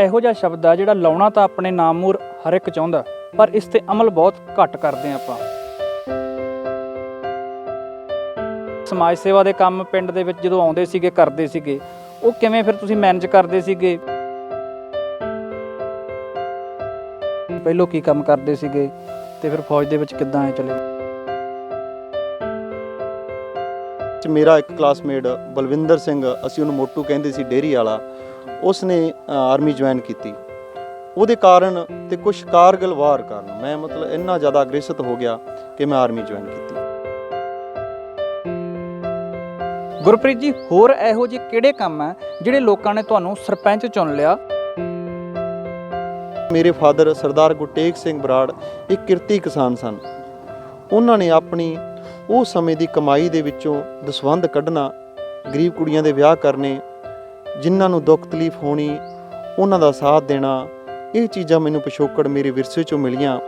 ਇਹੋ ਜਿਹਾ ਸ਼ਬਦ ਆ ਜਿਹੜਾ ਲਾਉਣਾ ਤਾਂ ਆਪਣੇ ਨਾਮ ਮੂਰ ਹਰ ਇੱਕ ਚਾਹੁੰਦਾ, ਪਰ ਇਸ ਤੇ ਅਮਲ ਬਹੁਤ ਘੱਟ ਕਰਦੇ ਆਪਾਂ। ਸਮਾਜ ਸੇਵਾ ਦੇ ਕੰਮ ਪਿੰਡ ਦੇ ਵਿੱਚ ਜਦੋਂ ਆਉਂਦੇ ਸੀਗੇ, ਕਰਦੇ ਸੀਗੇ, ਉਹ ਕਿਵੇਂ ਫਿਰ ਤੁਸੀਂ ਮੈਨੇਜ ਕਰਦੇ ਸੀਗੇ? ਪਹਿਲੋਂ ਕੀ ਕੰਮ ਕਰਦੇ ਸੀਗੇ ਤੇ ਫਿਰ ਫੌਜ ਦੇ ਵਿੱਚ ਕਿੱਦਾਂ ਆਏ ਚਲੇ? ਮੇਰਾ ਇੱਕ ਕਲਾਸਮੇਟ ਬਲਵਿੰਦਰ ਸਿੰਘ, ਅਸੀਂ ਉਹਨੂੰ ਮੋਟੂ ਕਹਿੰਦੇ ਸੀ, ਡੇਰੀ ਵਾਲਾ। ਉਸਨੇ ਅ, ਆਰਮੀ ਜੁਆਇਨ ਕੀਤੀ। ਉਹਦੇ ਕਾਰਨ ਤੇ ਕੁਝ ਕਾਰਗਲ ਵਾਰ ਕਾਰਨ ਮੈਂ ਮਤਲਬ ਇੰਨਾ ਜ਼ਿਆਦਾ ਅਗਰੇਸਿਤ ਹੋ ਗਿਆ ਕਿ ਮੈਂ ਆਰਮੀ ਜੁਆਇਨ ਕੀਤੀ। ਗੁਰਪ੍ਰੀਤ ਜੀ ਹੋਰ ਇਹੋ ਜਿਹੇ ਕਿਹੜੇ ਕੰਮ ਆ ਜਿਹੜੇ ਲੋਕਾਂ ਨੇ ਤੁਹਾਨੂੰ ਸਰਪੰਚ ਚੁਣ ਲਿਆ? ਮੇਰੇ ਫਾਦਰ ਸਰਦਾਰ ਗੁਰਟੇਕ ਸਿੰਘ ਬਰਾੜ ਇੱਕ ਕਿਰਤੀ ਕਿਸਾਨ ਸਨ। ਉਹਨਾਂ ਨੇ ਆਪਣੀ ਉਹ ਸਮੇਂ ਦੀ ਕਮਾਈ ਦੇ ਵਿੱਚੋਂ ਦਸਵੰਧ ਕੱਢਣਾ ਗਰੀਬ ਕੁੜੀਆਂ ਦੇ ਵਿਆਹ ਕਰਨੇ ਜਿਨ੍ਹਾਂ ਨੂੰ ਦੁੱਖ ਤਕਲੀਫ ਹੋਣੀ, ਉਹਨਾਂ ਦਾ ਸਾਥ ਦੇਣਾ, ਇਹ ਚੀਜ਼ਾਂ ਮੈਨੂੰ ਪਿਛੋਕੜ ਮੇਰੇ ਵਿਰਸੇ ਚੋਂ ਮਿਲੀਆਂ।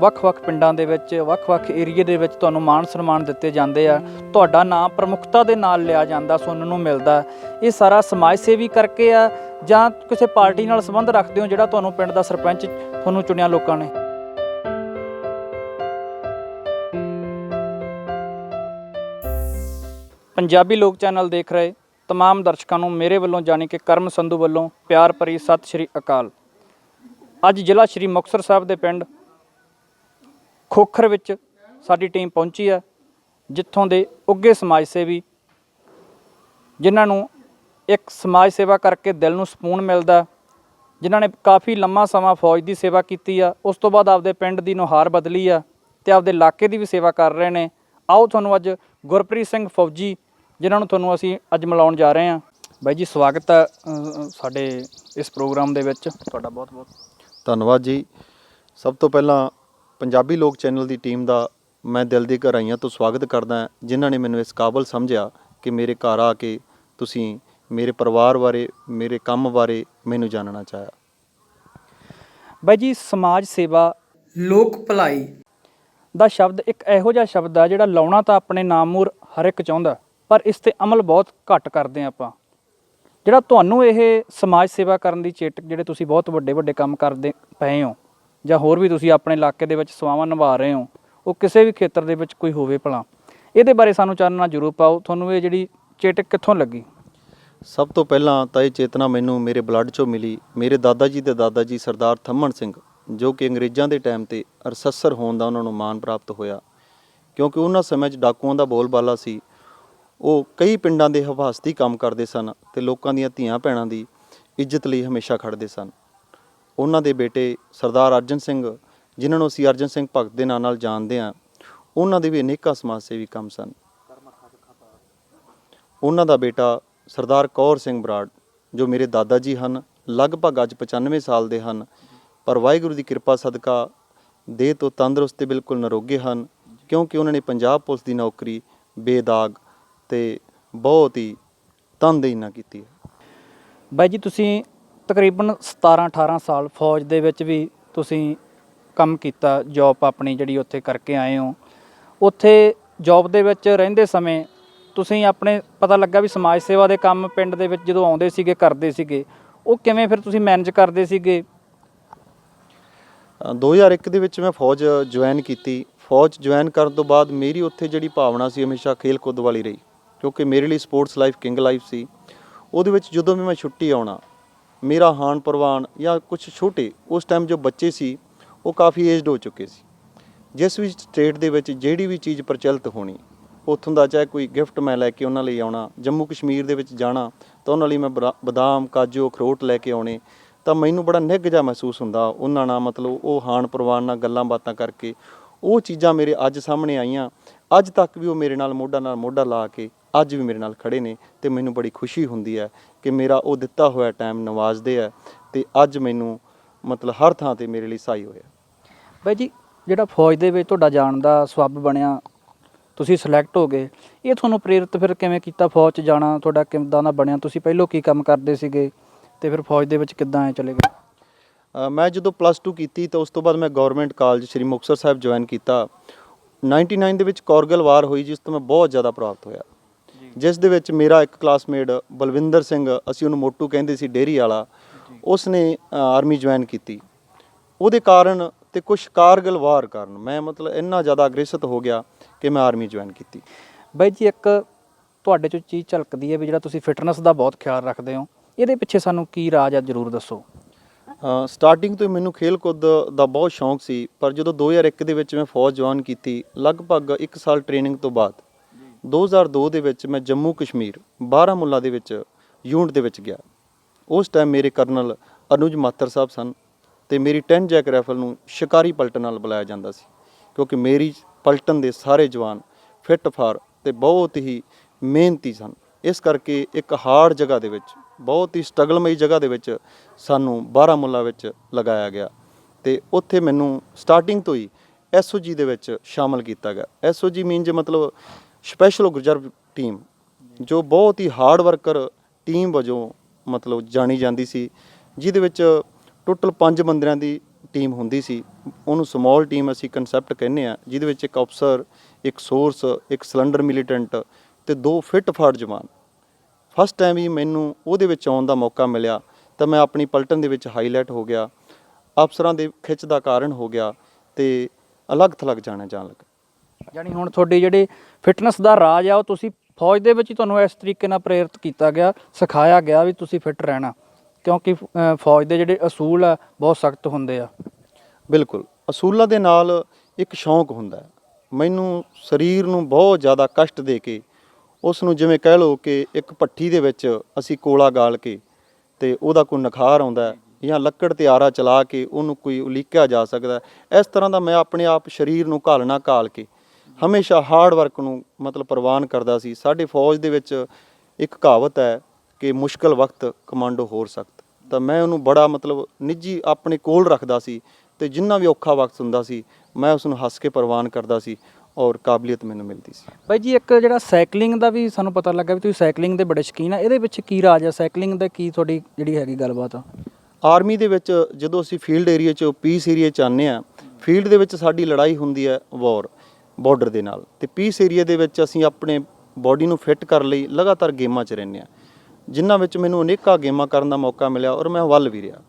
ਵੱਖ-ਵੱਖ ਪਿੰਡਾਂ ਦੇ ਵਿੱਚ, ਵੱਖ-ਵੱਖ ਏਰੀਏ ਦੇ ਵਿੱਚ ਤੁਹਾਨੂੰ ਮਾਣ ਸਨਮਾਨ ਦਿੱਤੇ ਜਾਂਦੇ ਆ। ਤੁਹਾਡਾ ਨਾਮ ਪ੍ਰਮੁੱਖਤਾ ਦੇ ਨਾਲ ਲਿਆ ਜਾਂਦਾ, ਸੁਣਨ ਨੂੰ ਮਿਲਦਾ। ਇਹ ਸਾਰਾ ਸਮਾਜ ਸੇਵੀ ਕਰਕੇ ਆ ਜਾਂ ਕਿਸੇ ਪਾਰਟੀ ਨਾਲ ਸੰਬੰਧ ਰੱਖਦੇ ਹੋ ਜਿਹੜਾ ਤੁਹਾਨੂੰ ਪਿੰਡ ਦਾ ਸਰਪੰਚ ਤੁਹਾਨੂੰ ਚੁਣਿਆ ਲੋਕਾਂ ਨੇ? ਪੰਜਾਬੀ ਲੋਕ ਚੈਨਲ ਦੇਖ ਰਹੇ ਤਮਾਮ ਦਰਸ਼ਕਾਂ ਨੂੰ ਮੇਰੇ ਵੱਲੋਂ ਜਾਣੀ ਕਿ ਕਰਮ ਸੰਧੂ ਵੱਲੋਂ ਪਿਆਰ ਭਰੀ ਸਤਿ ਸ਼੍ਰੀ ਅਕਾਲ। ਅੱਜ ਜ਼ਿਲ੍ਹਾ ਸ਼੍ਰੀ ਮੁਕਤਸਰ ਸਾਹਿਬ ਦੇ ਪਿੰਡ ਖੋਖਰ ਵਿੱਚ ਸਾਡੀ ਟੀਮ ਪਹੁੰਚੀ ਹੈ, ਜਿੱਥੋਂ ਦੇ ਉੱਗੇ ਸਮਾਜ ਸੇਵੀ ਜਿਨ੍ਹਾਂ ਨੂੰ ਇੱਕ ਸਮਾਜ ਸੇਵਾ ਕਰਕੇ ਦਿਲ ਨੂੰ ਸਕੂਨ ਮਿਲਦਾ, ਜਿਨ੍ਹਾਂ ਨੇ ਕਾਫੀ ਲੰਮਾ ਸਮਾਂ ਫੌਜ ਦੀ ਸੇਵਾ ਕੀਤੀ ਆ, ਉਸ ਤੋਂ ਬਾਅਦ ਆਪਦੇ ਪਿੰਡ ਦੀ ਨੁਹਾਰ ਬਦਲੀ ਆ ਤੇ ਆਪਦੇ ਇਲਾਕੇ ਦੀ ਵੀ ਸੇਵਾ ਕਰ ਰਹੇ ਨੇ। ਆਓ ਤੁਹਾਨੂੰ ਅੱਜ ਗੁਰਪ੍ਰੀਤ ਸਿੰਘ ਫੌਜੀ ਜਿਨ੍ਹਾਂ ਨੂੰ ਤੁਹਾਨੂੰ ਅਸੀਂ ਅੱਜ ਮਿਲਾਉਣ ਜਾ ਰਹੇ ਹਾਂ। ਬਾਈ ਜੀ ਸਵਾਗਤ ਹੈ ਸਾਡੇ ਇਸ ਪ੍ਰੋਗਰਾਮ ਦੇ ਵਿੱਚ। ਤੁਹਾਡਾ ਬਹੁਤ ਬਹੁਤ ਧੰਨਵਾਦ ਜੀ। ਸਭ ਤੋਂ ਪਹਿਲਾਂ ਪੰਜਾਬੀ ਲੋਕ ਚੈਨਲ ਦੀ ਟੀਮ ਦਾ ਮੈਂ ਦਿਲ ਦੀ ਗਹਿਰਾਈਆਂ ਤੋਂ ਸਵਾਗਤ ਕਰਦਾ ਹਾਂ ਜਿਨ੍ਹਾਂ ਨੇ ਮੈਨੂੰ ਇਸ ਕਾਬਲ ਸਮਝਿਆ ਕਿ ਮੇਰੇ ਘਰ ਆ ਕੇ ਤੁਸੀਂ ਮੇਰੇ ਪਰਿਵਾਰ ਬਾਰੇ ਮੇਰੇ ਕੰਮ ਬਾਰੇ ਮੈਨੂੰ ਜਾਣਨਾ ਚਾਹਿਆ। ਬਾਈ ਜੀ ਸਮਾਜ ਸੇਵਾ ਲੋਕ ਭਲਾਈ ਦਾ ਸ਼ਬਦ ਇੱਕ ਇਹੋ ਜਿਹਾ ਸ਼ਬਦ ਆ ਜਿਹੜਾ ਲਾਉਣਾ ਤਾਂ ਆਪਣੇ ਨਾਮ ਮੂਰ ਹਰ ਇੱਕ ਚਾਹੁੰਦਾ। ਪਰ ਇਸ ਤੇ ਅਮਲ ਬਹੁਤ ਘੱਟ ਕਰਦੇ ਆ ਆਪਾਂ। ਜਿਹੜਾ ਤੁਹਾਨੂੰ ਇਹ ਸਮਾਜ ਸੇਵਾ ਕਰਨ ਦੀ ਚੇਟਕ ਜਿਹੜੇ ਤੁਸੀਂ ਬਹੁਤ ਵੱਡੇ ਵੱਡੇ ਕੰਮ ਕਰਦੇ ਪਏ ਹੋ ਜਾਂ ਹੋਰ ਵੀ ਤੁਸੀਂ ਆਪਣੇ ਇਲਾਕੇ ਦੇ ਵਿੱਚ ਸੇਵਾਵਾਂ ਨਿਭਾ ਰਹੇ ਹੋ, ਉਹ ਕਿਸੇ ਵੀ ਖੇਤਰ ਦੇ ਵਿੱਚ ਕੋਈ ਹੋਵੇ ਭਲਾ, ਇਹਦੇ ਬਾਰੇ ਸਾਨੂੰ ਚਾਨਣਾ ਜ਼ਰੂਰ ਪਾਓ। ਤੁਹਾਨੂੰ ਇਹ ਜਿਹੜੀ ਚੇਟਕ ਕਿੱਥੋਂ ਲੱਗੀ? ਸਭ ਤੋਂ ਪਹਿਲਾਂ ਤਾਂ ਇਹ ਚੇਤਨਾ ਮੈਨੂੰ ਮੇਰੇ ਬਲੱਡ ਚੋਂ ਮਿਲੀ। ਮੇਰੇ ਦਾਦਾ ਜੀ ਦੇ ਦਾਦਾ ਜੀ ਸਰਦਾਰ ਥੰਮਣ ਸਿੰਘ, ਜੋ ਕਿ ਅੰਗਰੇਜ਼ਾਂ ਦੇ ਟਾਈਮ ਤੇ ਅਰਸਸਰ ਹੋਣ ਦਾ ਉਹਨਾਂ ਨੂੰ ਮਾਣ ਪ੍ਰਾਪਤ ਹੋਇਆ। ਕਿਉਂਕਿ ਉਹਨਾਂ ਸਮੇਂ 'ਚ ਡਾਕੂਆਂ ਦਾ ਬੋਲਬਾਲਾ ਸੀ ਉਹ ਕਈ ਪਿੰਡਾਂ ਦੇ ਹਫਾਜ਼ਤੀ ਕੰਮ ਕਰਦੇ ਸਨ ਤੇ ਲੋਕਾਂ ਦੀਆਂ ਧੀਆਂ ਭੈਣਾਂ ਦੀ ਇੱਜ਼ਤ ਲਈ ਹਮੇਸ਼ਾ ਖੜਦੇ ਸਨ। ਉਹਨਾਂ ਦੇ ਬੇਟੇ ਸਰਦਾਰ ਅਰਜਨ ਸਿੰਘ, ਜਿਨ੍ਹਾਂ ਨੂੰ ਅਸੀਂ ਅਰਜਨ ਸਿੰਘ ਭਗਤ ਦੇ ਨਾਂ ਨਾਲ ਜਾਣਦੇ ਹਾਂ, ਉਹਨਾਂ ਦੇ ਵੀ ਅਨੇਕਾਂ ਸਮਾਜ ਸੇਵੀ ਕੰਮ ਸਨ। ਉਹਨਾਂ ਦਾ ਬੇਟਾ ਸਰਦਾਰ ਕੌਰ ਸਿੰਘ ਬਰਾੜ, ਜੋ ਮੇਰੇ ਦਾਦਾ ਜੀ ਹਨ, ਲਗਭਗ ਅੱਜ 95 ਸਾਲ ਦੇ ਹਨ, ਪਰ ਵਾਹਿਗੁਰੂ ਦੀ ਕਿਰਪਾ ਸਦਕਾ ਦੇਹ ਤੋਂ ਤੰਦਰੁਸਤ ਤੇ ਬਿਲਕੁਲ ਨਿਰੋਗੇ ਹਨ, ਕਿਉਂਕਿ ਉਹਨਾਂ ਨੇ ਪੰਜਾਬ ਪੁਲਿਸ ਦੀ ਨੌਕਰੀ ਬੇਦਾਗ ਤੇ ਬਹੁਤ ਹੀ ਤਨਦੇਹੀ ਨਾਲ ਕੀਤੀ ਹੈ। ਬਾਈ ਜੀ ਤੁਸੀਂ ਤਕਰੀਬਨ 17 18 ਸਾਲ ਫੌਜ ਦੇ ਵਿੱਚ ਵੀ ਤੁਸੀਂ ਕੰਮ ਕੀਤਾ ਜੌਬ ਆਪਣੀ ਜਿਹੜੀ ਉੱਥੇ ਕਰਕੇ ਆਏ ਹੋ। ਉੱਥੇ ਜੌਬ ਦੇ ਵਿੱਚ ਰਹਿੰਦੇ ਸਮੇਂ ਤੁਸੀਂ ਆਪਣੇ ਪਤਾ ਲੱਗਾ ਵੀ ਸਮਾਜ ਸੇਵਾ ਦੇ ਕੰਮ ਪਿੰਡ ਦੇ ਵਿੱਚ ਜਦੋਂ ਆਉਂਦੇ ਸੀਗੇ ਕਰਦੇ ਸੀਗੇ ਉਹ ਕਿਵੇਂ ਫਿਰ ਤੁਸੀਂ ਮੈਨੇਜ ਕਰਦੇ ਸੀਗੇ? ਅ, 2001 ਦੇ ਵਿੱਚ ਮੈਂ ਫੌਜ ਜੁਆਇਨ ਕੀਤੀ। ਫੌਜ ਜੁਆਇਨ ਕਰਨ ਤੋਂ ਬਾਅਦ ਮੇਰੀ ਉੱਥੇ ਜਿਹੜੀ ਭਾਵਨਾ ਸੀ ਹਮੇਸ਼ਾ ਖੇਲ ਕੁੱਦ ਵਾਲੀ ਰਹੀ। ਕਿਉਂਕਿ ਮੇਰੇ ਲਈ ਸਪੋਰਟਸ ਲਾਈਫ ਕਿੰਗ ਲਾਈਫ ਸੀ। ਉਹਦੇ ਵਿੱਚ ਜਦੋਂ ਵੀ ਮੈਂ ਛੁੱਟੀ ਆਉਣਾ, ਮੇਰਾ ਹਾਨ ਪ੍ਰਵਾਨ ਜਾਂ ਕੁਝ ਛੋਟੇ, ਉਸ ਟਾਈਮ ਜੋ ਬੱਚੇ ਸੀ, ਉਹ ਕਾਫੀ ਏਜਡ ਹੋ ਚੁੱਕੇ ਸੀ। ਜਿਸ ਵੀ ਸਟੇਟ ਦੇ ਵਿੱਚ ਜਿਹੜੀ ਵੀ ਚੀਜ਼ ਪ੍ਰਚਲਿਤ ਹੋਣੀ, ਉੱਥੋਂ ਦਾ ਚਾਹੇ ਕੋਈ ਗਿਫਟ ਮੈਂ ਲੈ ਕੇ ਉਹਨਾਂ ਲਈ ਆਉਣਾ, ਜੰਮੂ ਕਸ਼ਮੀਰ ਦੇ ਵਿੱਚ ਜਾਣਾ, ਤਾਂ ਉਹਨਾਂ ਲਈ ਮੈਂ ਬਰਾ- ਬਦਾਮ, ਕਾਜੂ, ਅਖਰੋਟ ਲੈ ਕੇ ਆਉਣੇ, ਤਾਂ ਮੈਨੂੰ ਬੜਾ ਨਿੱਘ ਜਿਹਾ ਮਹਿਸੂਸ ਹੁੰਦਾ, ਉਹਨਾਂ ਨਾਲ ਮਤਲਬ ਉਹ ਹਾਨ ਪ੍ਰਵਾਨ ਨਾਲ ਗੱਲਾਂ ਬਾਤਾਂ ਕਰਕੇ, ਉਹ ਚੀਜ਼ਾਂ ਮੇਰੇ ਅੱਜ ਸਾਹਮਣੇ ਆਈਆਂ, ਅੱਜ ਤੱਕ ਵੀ ਉਹ ਮੇਰੇ ਨਾਲ ਮੋਢਾ ਨਾਲ ਮੋਢਾ ਲਾ ਕੇ ਅੱਜ ਵੀ ਮੇਰੇ ਨਾਲ ਖੜੇ ਨੇ ਤੇ ਮੈਨੂੰ ਬੜੀ ਖੁਸ਼ੀ ਹੁੰਦੀ ਹੈ ਕਿ ਮੇਰਾ ਉਹ ਦਿੱਤਾ ਹੋਇਆ ਟਾਈਮ ਨਵਾਜ਼ਦੇ ਆ ਤੇ ਅੱਜ ਮੈਨੂੰ ਮਤਲਬ ਹਰ ਥਾਂ ਤੇ ਮੇਰੇ ਲਈ ਸਹਾਈ ਹੋਇਆ ਬਾਈ ਜੀ ਜਿਹੜਾ ਫੌਜ ਦੇ ਵਿੱਚ ਤੁਹਾਡਾ ਜਾਣ ਦਾ ਸਬੱਬ ਬਣਿਆ ਤੁਸੀਂ ਸਿਲੈਕਟ ਹੋ ਗਏ ਇਹ ਤੁਹਾਨੂੰ ਪ੍ਰੇਰਿਤ ਫਿਰ ਕਿਵੇਂ ਕੀਤਾ ਫੌਜ 'ਚ ਜਾਣਾ? ਤੁਹਾਡਾ ਕਿੱਦਾਂ ਦਾ ਬਣਿਆ? ਤੁਸੀਂ ਪਹਿਲਾਂ ਕੀ ਕੰਮ ਕਰਦੇ ਸੀਗੇ ਤੇ ਫਿਰ ਫੌਜ ਦੇ ਵਿੱਚ ਕਿੱਦਾਂ ਆਏ ਚਲੇ ਗਏ? ਮੈਂ ਜਦੋਂ ਪਲੱਸ 2 ਕੀਤੀ ਤਾਂ ਉਸ ਤੋਂ ਬਾਅਦ ਮੈਂ government college Shri Muktsar Sahib join ਕੀਤਾ। 99 ਦੇ ਵਿੱਚ ਕਾਰਗਲ ਵਾਰ ਹੋਈ ਜਿਸ ਤੋਂ ਮੈਂ ਬਹੁਤ ਜ਼ਿਆਦਾ ਪ੍ਰਭਾਵਿਤ ਹੋਇਆ। ਜਿਸ ਦੇ ਵਿੱਚ ਮੇਰਾ ਇੱਕ ਕਲਾਸਮੇਟ ਬਲਵਿੰਦਰ ਸਿੰਘ ਅਸੀਂ ਉਹਨੂੰ ਮੋਟੂ ਕਹਿੰਦੇ ਸੀ ਡੇਰੀ ਵਾਲਾ ਉਸਨੇ ਆਰਮੀ ਜੁਆਇਨ ਕੀਤੀ। ਉਹਦੇ ਕਾਰਨ ਤੇ ਕੁਝ ਕਾਰਗਲ ਵਾਰ ਕਾਰਨ ਮੈਂ ਮਤਲਬ ਇੰਨਾ ਜ਼ਿਆਦਾ ਅਗਰੇਸਿਤ ਹੋ ਗਿਆ ਕਿ ਮੈਂ ਆਰਮੀ ਜੁਆਇਨ ਕੀਤੀ। ਬਾਈ ਜੀ ਇੱਕ ਤੁਹਾਡੇ ਚੋਂ ਚੀਜ਼ ਝਲਕਦੀ ਹੈ ਵੀ ਜਿਹੜਾ ਤੁਸੀਂ ਫਿਟਨੈਸ ਦਾ ਬਹੁਤ ਖਿਆਲ ਰੱਖਦੇ ਹੋ ਇਹਦੇ ਪਿੱਛੇ ਸਾਨੂੰ ਕੀ ਰਾਜ ਆ ਜਰੂਰ ਦੱਸੋ। ਸਟਾਰਟਿੰਗ ਤੋਂ ਮੈਨੂੰ ਖੇਲ ਕੁੱਦ ਦਾ ਬਹੁਤ ਸ਼ੌਂਕ ਸੀ ਪਰ ਜਦੋਂ 2001 ਦੇ ਵਿੱਚ ਮੈਂ ਫੌਜ ਜੁਆਇਨ ਕੀਤੀ ਲਗਭਗ 1 ਸਾਲ ਟ੍ਰੇਨਿੰਗ ਤੋਂ ਬਾਅਦ 2002 ਦੇ ਵਿੱਚ ਮੈਂ ਜੰਮੂ ਕਸ਼ਮੀਰ ਬਾਰਾਮੁੱਲਾ ਦੇ ਵਿੱਚ ਯੂਨਿਟ ਦੇ ਵਿੱਚ ਗਿਆ। ਉਸ ਟਾਈਮ ਮੇਰੇ ਕਰਨਲ ਅਨੁਜ ਮਾਤਰ ਸਾਹਿਬ ਸਨ ਤੇ ਮੇਰੀ 10 ਜੈਕ ਰਾਈਫਲ ਨੂੰ ਸ਼ਿਕਾਰੀ ਪਲਟਨ ਨਾਲ ਬੁਲਾਇਆ ਜਾਂਦਾ ਸੀ ਕਿਉਂਕਿ ਮੇਰੀ ਪਲਟਨ ਦੇ ਸਾਰੇ ਜਵਾਨ ਫਿੱਟ ਫਾਰ ਤੇ ਬਹੁਤ ਹੀ ਮਿਹਨਤੀ ਸਨ। ਇਸ ਕਰਕੇ ਇੱਕ ਹਾਰਡ ਜਗ੍ਹਾ ਦੇ ਵਿੱਚ, ਬਹੁਤ ਹੀ ਸਟਰਗਲਮਈ ਜਗ੍ਹਾ ਦੇ ਵਿੱਚ ਸਾਨੂੰ ਬਾਰਾਮੁੱਲਾ ਵਿੱਚ ਲਗਾਇਆ ਗਿਆ ਤੇ ਉੱਥੇ ਮੈਨੂੰ ਸਟਾਰਟਿੰਗ ਤੋਂ ਹੀ ਐਸਓਜੀ ਦੇ ਵਿੱਚ ਸ਼ਾਮਲ ਕੀਤਾ ਗਿਆ। ਐਸਓਜੀ ਮੀਨ ਜੇ ਮਤਲਬ ਸਪੈਸ਼ਲ ਰਿਜ਼ਰਵ ਟੀਮ ਜੋ ਬਹੁਤ ਹੀ ਹਾਰਡ ਵਰਕਰ ਟੀਮ ਵਜੋਂ ਮਤਲਬ ਜਾਣੀ ਜਾਂਦੀ ਸੀ, ਜਿਹਦੇ ਵਿੱਚ ਟੋਟਲ 5 ਬੰਦਿਆਂ ਦੀ ਟੀਮ ਹੁੰਦੀ ਸੀ। ਉਹਨੂੰ ਸਮਾਲ ਟੀਮ ਅਸੀਂ ਕਨਸੈਪਟ ਕਹਿੰਦੇ ਆ ਜਿਹਦੇ ਵਿੱਚ ਇੱਕ ਅਫਸਰ ਇੱਕ ਸੋਰਸ ਇੱਕ ਸਿਲੰਡਰ ਮਿਲੀਟੈਂਟ ਤੇ ਦੋ ਫਿੱਟ ਫਾੜ ਜਵਾਨ। ਫਸਟ ਟਾਈਮ ਹੀ ਮੈਨੂੰ ਉਹਦੇ ਵਿੱਚ ਆਉਣ ਦਾ ਮੌਕਾ ਮਿਲਿਆ, ਤਾਂ ਮੈਂ ਆਪਣੀ ਪਲਟਨ ਦੇ ਵਿੱਚ ਹਾਈਲਾਈਟ ਹੋ ਗਿਆ। ਅਫਸਰਾਂ ਦੇ ਖਿੱਚ ਦਾ ਕਾਰਨ ਹੋ ਗਿਆ ਤੇ ਅਲੱਗ ਥਲੱਗ ਜਾਣਾ ਜਾਣ ਲੱਗਾ। ਯਾਨੀ ਹੁਣ ਤੁਹਾਡੀ ਜਿਹੜੀ ਫਿਟਨੈਸ ਦਾ ਰਾਜ ਆ, ਉਹ ਤੁਸੀਂ ਫੌਜ ਦੇ ਵਿੱਚ ਤੁਹਾਨੂੰ ਇਸ ਤਰੀਕੇ ਨਾਲ ਪ੍ਰੇਰਿਤ ਕੀਤਾ ਗਿਆ, ਸਿਖਾਇਆ ਗਿਆ ਵੀ ਤੁਸੀਂ ਫਿੱਟ ਰਹਿਣਾ। ਕਿਉਂਕਿ ਫੌਜ ਦੇ ਜਿਹੜੇ ਅਸੂਲ ਆ, ਬਹੁਤ ਸਖਤ ਹੁੰਦੇ ਆ। ਬਿਲਕੁਲ। ਅਸੂਲਾਂ ਦੇ ਨਾਲ ਇੱਕ ਸ਼ੌਂਕ ਹੁੰਦਾ ਮੈਨੂੰ ਸਰੀਰ ਨੂੰ ਬਹੁਤ ਜ਼ਿਆਦਾ ਕਸ਼ਟ ਦੇ ਕੇ ਉਸ ਨੂੰ ਜਿਵੇਂ ਕਹਿ ਲਓ ਕਿ ਇੱਕ ਪੱਠੀ ਦੇ ਵਿੱਚ ਅਸੀਂ ਕੋਲਾ ਗਾਲ ਕੇ ਤੇ ਉਹਦਾ ਕੋਈ ਨਖਾਰ ਆਉਂਦਾ ਜਾਂ ਲੱਕੜ ਤੇ ਆਰਾ ਚਲਾ ਕੇ ਉਹਨੂੰ ਕੋਈ ਉਲੀਕਿਆ ਜਾ ਸਕਦਾ ਇਸ ਤਰ੍ਹਾਂ ਦਾ ਮੈਂ ਆਪਣੇ ਆਪ ਸਰੀਰ ਨੂੰ ਘਾਲਣਾ ਘਾਲ ਕੇ ਹਮੇਸ਼ਾ ਹਾਰਡ ਵਰਕ ਨੂੰ ਮਤਲਬ ਪ੍ਰਵਾਨ ਕਰਦਾ ਸੀ। ਸਾਡੇ ਫੌਜ ਦੇ ਵਿੱਚ ਇੱਕ ਕਹਾਵਤ ਹੈ ਕਿ ਮੁਸ਼ਕਲ ਵਕਤ ਕਮਾਂਡੋ ਹੋਰ ਸਖਤ। ਤਾਂ ਮੈਂ ਉਹਨੂੰ ਬੜਾ ਮਤਲਬ ਨਿੱਜੀ ਆਪਣੇ ਕੋਲ ਰੱਖਦਾ ਸੀ ਤੇ ਜਿੰਨਾ ਵੀ ਔਖਾ ਵਕਤ ਹੁੰਦਾ ਸੀ ਮੈਂ ਉਸ ਨੂੰ ਹੱਸ ਕੇ ਪ੍ਰਵਾਨ ਕਰਦਾ ਸੀ ਔਰ ਕਾਬਲੀਅਤ ਮੈਨੂੰ ਮਿਲਦੀ ਸੀ। ਬਾਈ ਜੀ ਇੱਕ ਜਿਹੜਾ ਸਾਈਕਲਿੰਗ ਦਾ ਵੀ ਸਾਨੂੰ ਪਤਾ ਲੱਗਾ ਵੀ ਤੁਸੀਂ ਸਾਈਕਲਿੰਗ ਦੇ ਬੜੇ ਸ਼ੌਕੀਨ ਆ। ਇਹਦੇ ਵਿੱਚ ਕੀ ਰਾਜ ਆ? ਸਾਈਕਲਿੰਗ ਦਾ ਕੀ ਤੁਹਾਡੀ ਜਿਹੜੀ ਹੈਗੀ ਗੱਲਬਾਤ ਆ? ਆਰਮੀ ਦੇ ਵਿੱਚ ਜਦੋਂ ਅਸੀਂ ਫੀਲਡ ਏਰੀਆ 'ਚ ਪੀਸ ਏਰੀਆ 'ਚ ਆਉਂਦੇ ਆ ਫੀਲਡ ਦੇ ਵਿੱਚ ਸਾਡੀ ਲੜਾਈ ਹੁੰਦੀ ਹੈ ਵਾਰ ਬਾਰਡਰ ਦੇ ਨਾਲ। ਤੇ ਪੀਸ ਏਰੀਆ ਦੇ ਵਿੱਚ ਅਸੀਂ ਆਪਣੇ ਬਾਡੀ ਨੂੰ ਫਿੱਟ ਕਰਨ ਲਈ ਲਗਾਤਾਰ ਗੇਮਾਂ 'ਚ ਰਹਿੰਦੇ ਆ ਜਿਨ੍ਹਾਂ ਵਿੱਚ ਮੈਨੂੰ ਅਨੇਕਾਂ ਗੇਮਾਂ ਕਰਨ ਦਾ ਮੌਕਾ ਮਿਲਿਆ ਔਰ ਮੈਂ ਵੱਲ ਵੀ ਰਿਹਾ।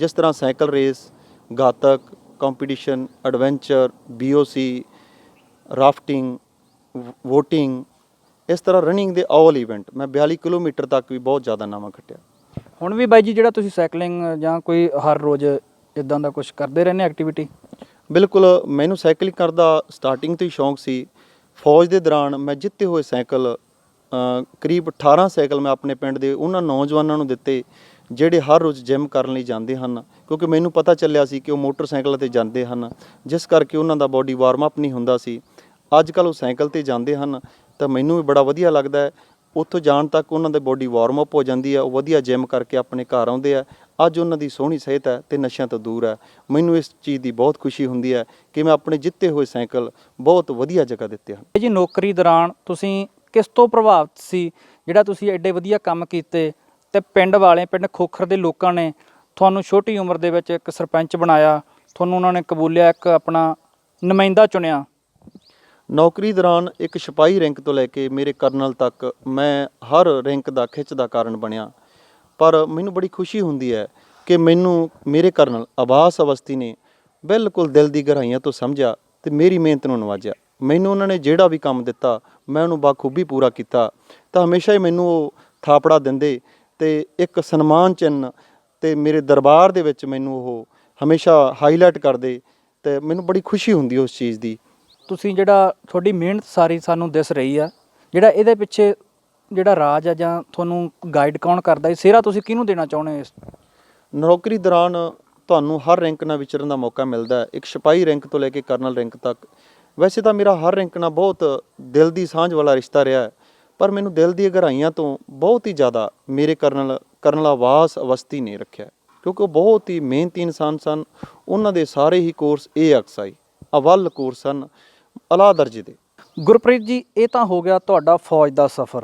ਜਿਸ ਤਰ੍ਹਾਂ cycle race gatka competition adventure BOC rafting boating ਇਸ ਤਰ੍ਹਾਂ ਰਨਿੰਗ ਦੇ ਆਲ ਇਵੈਂਟ ਮੈਂ 42 ਕਿਲੋਮੀਟਰ ਤੱਕ ਵੀ ਬਹੁਤ ਜ਼ਿਆਦਾ ਨਾਵਾਂ ਖੱਟਿਆ। ਹੁਣ ਵੀ ਬਾਈ ਜੀ ਜਿਹੜਾ ਤੁਸੀਂ ਸਾਈਕਲਿੰਗ ਜਾਂ ਕੋਈ ਹਰ ਰੋਜ਼ ਇਦਾਂ ਦਾ ਕੁਝ ਕਰਦੇ ਰਹਿੰਦੇ ਐਕਟੀਵਿਟੀ ਬਿਲਕੁਲ ਮੈਨੂੰ ਸਾਈਕਲਿੰਗ ਕਰਦਾ ਸਟਾਰਟਿੰਗ ਤੋਂ ਹੀ ਸ਼ੌਂਕ ਸੀ। ਫੌਜ ਦੇ ਦੌਰਾਨ ਮੈਂ ਜਿੱਤੇ ਹੋਏ ਸਾਈਕਲ ਕਰੀਬ 18 ਸਾਈਕਲ ਮੈਂ ਆਪਣੇ ਪਿੰਡ ਦੇ ਉਹਨਾਂ ਨੌਜਵਾਨਾਂ ਨੂੰ ਦਿੱਤੇ, ਜਿਹੜੇ ਹਰ ਰੋਜ਼ ਜਿਮ ਕਰਨ ਲਈ ਜਾਂਦੇ ਹਨ। ਕਿਉਂਕਿ ਮੈਨੂੰ ਪਤਾ ਚੱਲਿਆ ਸੀ ਕਿ ਉਹ ਮੋਟਰਸਾਈਕਲ ਤੇ ਜਾਂਦੇ ਹਨ, ਜਿਸ ਕਰਕੇ ਉਹਨਾਂ ਦਾ ਬਾਡੀ ਵਾਰਮ ਅਪ ਨਹੀਂ ਹੁੰਦਾ ਸੀ। ਅੱਜ ਕੱਲ ਉਹ ਸਾਈਕਲ ਤੇ ਜਾਂਦੇ ਹਨ, ਤਾਂ ਮੈਨੂੰ ਵੀ ਬੜਾ ਵਧੀਆ ਲੱਗਦਾ ਹੈ। ਉੱਥੋਂ ਜਾਣ ਤੱਕ ਉਹਨਾਂ ਦੇ ਬਾਡੀ ਵਾਰਮ ਅਪ ਹੋ ਜਾਂਦੀ ਹੈ, ਉਹ ਵਧੀਆ ਜਿਮ ਕਰਕੇ ਆਪਣੇ ਘਰ ਆਉਂਦੇ ਆ ਅੱਜ ਉਹਨਾਂ ਦੀ ਸੋਹਣੀ ਸਿਹਤ ਹੈ ਤੇ ਨਸ਼ਿਆਂ ਤੋਂ ਦੂਰ ਹੈ। ਮੈਨੂੰ ਇਸ ਚੀਜ਼ ਦੀ ਬਹੁਤ ਖੁਸ਼ੀ ਹੁੰਦੀ ਹੈ ਕਿ ਮੈਂ ਆਪਣੇ ਜਿੱਤੇ ਹੋਏ ਸਾਈਕਲ ਬਹੁਤ ਵਧੀਆ ਜਗ੍ਹਾ ਦਿੱਤੇ ਹਨ। ਜੀ ਨੌਕਰੀ ਦੌਰਾਨ ਤੁਸੀਂ ਕਿਸ ਤੋਂ ਪ੍ਰਭਾਵਿਤ ਸੀ? ਜਿਹੜਾ ਤੁਸੀਂ ਐਡੇ ਵਧੀਆ ਕੰਮ ਕੀਤੇ ਤੇ ਪਿੰਡ ਵਾਲੇ ਪਿੰਡ ਖੋਖਰ ਦੇ ਲੋਕਾਂ ਨੇ ਤੁਹਾਨੂੰ ਛੋਟੀ ਉਮਰ ਦੇ ਵਿੱਚ ਇੱਕ ਸਰਪੰਚ ਬਣਾਇਆ ਤੁਹਾਨੂੰ ਉਹਨਾਂ ਨੇ ਕਬੂਲਿਆ ਇੱਕ ਆਪਣਾ ਨੁਮਾਇੰਦਾ ਚੁਣਿਆ। ਨੌਕਰੀ ਦੌਰਾਨ ਇੱਕ ਸਿਪਾਹੀ ਰੈਂਕ ਤੋਂ ਲੈ ਕੇ ਮੇਰੇ ਕਰਨਲ ਤੱਕ ਮੈਂ ਹਰ ਰੈਂਕ ਦਾ ਖਿੱਚ ਦਾ ਕਾਰਨ ਬਣਿਆ। ਪਰ ਮੈਨੂੰ ਬੜੀ ਖੁਸ਼ੀ ਹੁੰਦੀ ਹੈ ਕਿ ਮੈਨੂੰ ਮੇਰੇ ਕਰਨਲ ਆਬਾਸ ਅਵਸਥੀ ਨੇ ਬਿਲਕੁਲ ਦਿਲ ਦੀ ਗਹਿਰਾਈਆਂ ਤੋਂ ਸਮਝਿਆ ਤੇ ਮੇਰੀ ਮਿਹਨਤ ਨੂੰ ਨਵਾਜਿਆ। ਮੈਨੂੰ ਉਹਨਾਂ ਨੇ ਜਿਹੜਾ ਵੀ ਕੰਮ ਦਿੱਤਾ, ਮੈਂ ਉਹਨੂੰ ਬਾਖੂਬੀ ਪੂਰਾ ਕੀਤਾ। ਤਾਂ ਹਮੇਸ਼ਾ ਹੀ ਮੈਨੂੰ ਉਹ ਥਾਪੜਾ ਦਿੰਦੇ ਤੇ ਇੱਕ ਸਨਮਾਨ ਚਿੰਨ ਤੇ ਮੇਰੇ ਦਰਬਾਰ ਦੇ ਵਿੱਚ ਮੈਨੂੰ ਉਹ ਹਮੇਸ਼ਾ ਹਾਈਲਾਈਟ ਕਰਦੇ ਤੇ ਮੈਨੂੰ ਬੜੀ ਖੁਸ਼ੀ ਹੁੰਦੀ ਉਸ ਚੀਜ਼ ਦੀ। ਤੁਸੀਂ ਜਿਹੜਾ ਤੁਹਾਡੀ ਮਿਹਨਤ ਸਾਰੀ ਸਾਨੂੰ ਦਿਸ ਰਹੀ ਆ, ਜਿਹੜਾ ਇਹਦੇ ਪਿੱਛੇ ਜਿਹੜਾ ਰਾਜ ਆ ਜਾਂ ਤੁਹਾਨੂੰ ਗਾਈਡ ਕੌਣ ਕਰਦਾ ਇਹ ਸਿਹਰਾ ਤੁਸੀਂ ਕਿਹਨੂੰ ਦੇਣਾ ਚਾਹੁੰਦੇ ਹੋ ਇਸ? ਨੌਕਰੀ ਦੌਰਾਨ ਤੁਹਾਨੂੰ ਹਰ ਰੈਂਕ ਨਾਲ ਵਿਚਰਨ ਦਾ ਮੌਕਾ ਮਿਲਦਾ ਹੈ। ਇੱਕ ਸਿਪਾਹੀ ਰੈਂਕ ਤੋਂ ਲੈ ਕੇ ਕਰਨਲ ਰੈਂਕ ਤੱਕ। ਵੈਸੇ ਤਾਂ ਮੇਰਾ ਹਰ ਰੈਂਕ ਨਾਲ ਬਹੁਤ ਦਿਲ ਦੀ ਸਾਂਝ ਵਾਲਾ ਰਿਸ਼ਤਾ ਰਿਹਾ ਹੈ। ਪਰ ਮੈਨੂੰ ਦਿਲ ਦੀਆਂ ਗਹਿਰਾਈਆਂ ਤੋਂ ਬਹੁਤ ਹੀ ਜ਼ਿਆਦਾ ਮੇਰੇ ਕਰਨਲ ਕਰਨਲ ਆਵਾਸ ਅਵਸਥੀ ਨੇ ਰੱਖਿਆ ਕਿਉਂਕਿ ਉਹ ਬਹੁਤ ਹੀ ਮਿਹਨਤੀ ਇਨਸਾਨ ਸਨ। ਉਹਨਾਂ ਦੇ ਸਾਰੇ ਹੀ ਕੋਰਸ ਏ ਅਕਸਾਈ ਅਵਲ ਕੋਰਸ ਸਨ ਅਲਾ ਦਰਜੇ ਦੇ। ਗੁਰਪ੍ਰੀਤ ਜੀ ਇਹ ਤਾਂ ਹੋ ਗਿਆ ਤੁਹਾਡਾ ਫੌਜ ਦਾ ਸਫ਼ਰ।